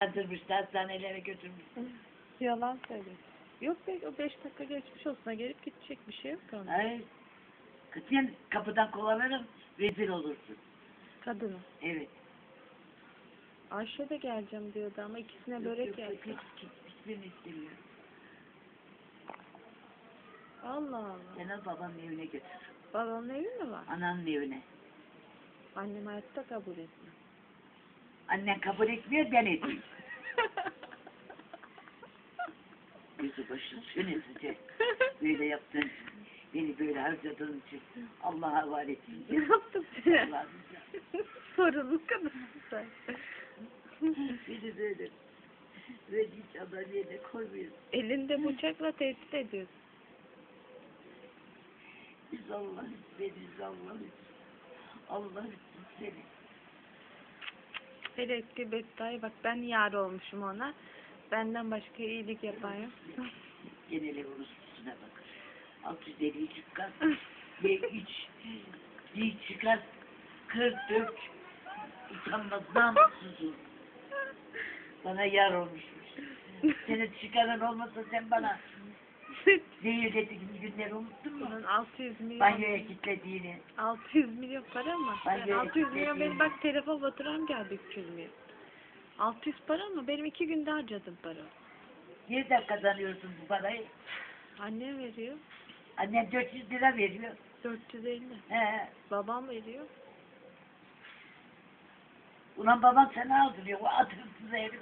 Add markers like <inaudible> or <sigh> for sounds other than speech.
Kandırmışlar hastanelere götürmüş. Yalan söylüyor. Yok be o beş dakika geçmiş olsun. Gelip gidecek bir şey yok ki onun. Hayır. Kızın kapıdan kovalarım rezil olursun. Kadını. Evet. Ayşe de geleceğim diyordu ama ikisine Yok, börek yok, yaptı. Hiç, hiç, hiçbirini istemiyorum. Allah Allah. Seni babanın evine götür. Babamın evi mi var? Ananın evine. Annem hayatta kabul etmiyor. Annen kabul etmiyor ben edeyim. <laughs> Yüzü başın şönesice. Böyle yaptın. için, Beni böyle harcadığın için Allah'a havale etsin. ne yaptım ya. <laughs> Sorunlu kadınsın sen. <laughs> Beni böyle böyle hiç adalyene koymuyorsun. Elinde bıçakla tehdit ediyorsun. Biz Allah için. Allah için seni. Hele etti Betta'ya bak ben yar olmuşum ona. Benden başka iyilik yapan yok. Genel Rus'una bak. 650 çıkar. Ve 3 bir çıkar. 44 utanmaz namussuzum. Bana yar olmuşmuş. Seni çıkaran olmasa sen bana zehir dediğin günleri unuttun mu? Bunun 600 milyon Banyoya kilitlediğini. 600 milyon para mı? Ben de 600 milyon benim bak telefon faturam geldi 300 milyon. 600 para mı? Benim iki günde harcadım para. Nereden kazanıyorsun bu parayı? Annem veriyor. Annem 400 lira veriyor. 450. He. Babam veriyor. Ulan baban sana aldırıyor. O atırsız herif.